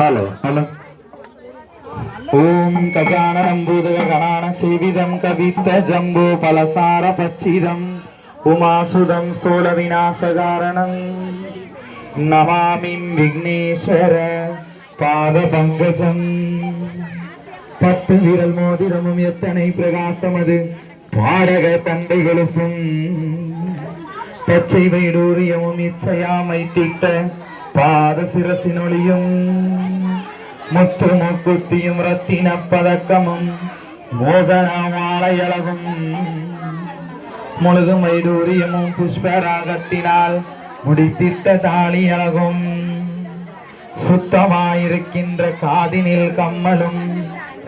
Hello hello ஓம் கஜானனம் பூதக கணான சேவிதம் கவித்த ஜம்போ பலசார பச்சிதம் உமாசுதம் ஸ்தூல விநாசகாரணம் நமாமிம் விக்னேஸ்வர பாத பங்கஜம் பத்து விரல் மோதிரமும் எத்தனை பிரகாசமது பாடக தந்தைகளுக்கும் பச்சை வைடூரியமும் இச்சையாமை திட்ட பாத சிரசினொளியும். முத்து முக்குத்தியும் ரத்தின பதக்கமும். மோகனமாலையளவும் முழுதும் வைடூரியமும் புஷ்பராகத்தினால் முடித்திட்ட தாலி அழகும் சுத்தமாயிருக்கின்ற காதினில் கம்மலும்.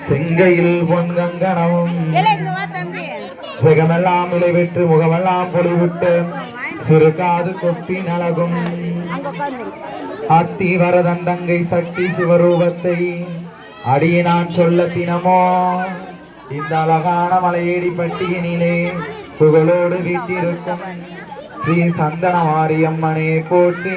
செங்கையில் பொன்கங்கணமும் தம்பி. சிகமெல்லாம் விளைவிட்டு முகமெல்லாம் பொலிவிட்டு சிறு கொட்டி நலகும் அத்தி வரதந்தங்கை சக்தி சிவரூபத்தை அடியினான் சொல்ல தினமோ? இந்த அழகான மலையேடி பட்டியனிலே புகழோடு வீட்டிருக்கும் ஸ்ரீ சந்தன மாரியம்மனே போற்றி.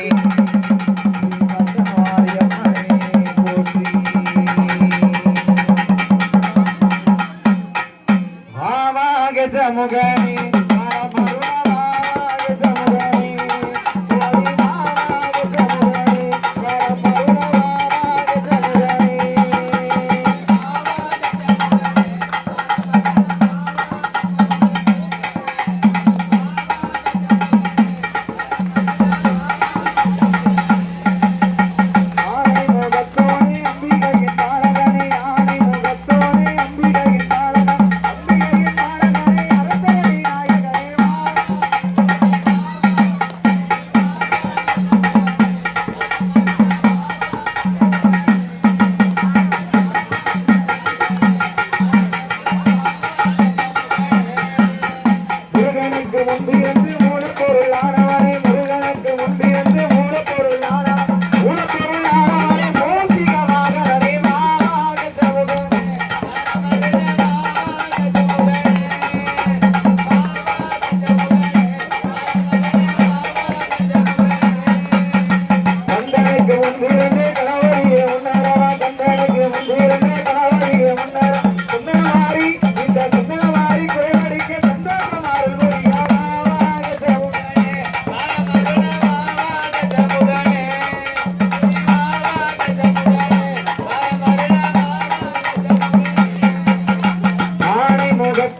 Eu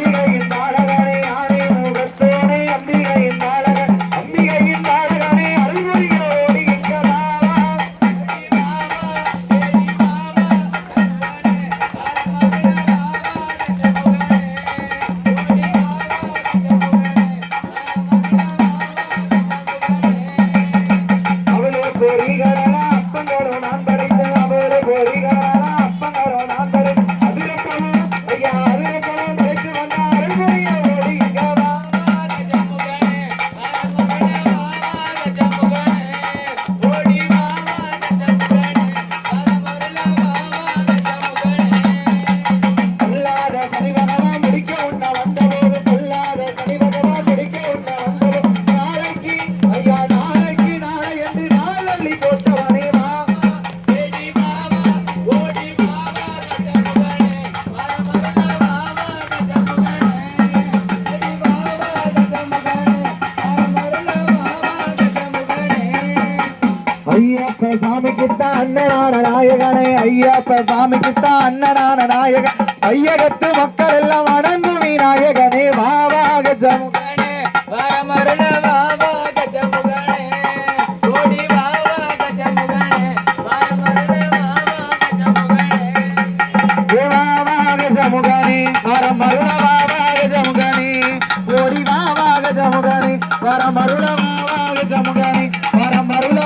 a ஐயப்ப சாமிக்குத்தான் அண்ணனான நாயகனே ஐயப்ப சாமிக்குத்தான் அண்ணனான நாயகன் ஐயகத்து மக்கள் எல்லாம் அடங்கும் நீ நாயகனே வாவாக ஜமுகனே வரமர పరమరుణవాగ జముగని ఓరి వాగ జముగని పరమరుణవాగ జముగని పరమరుణ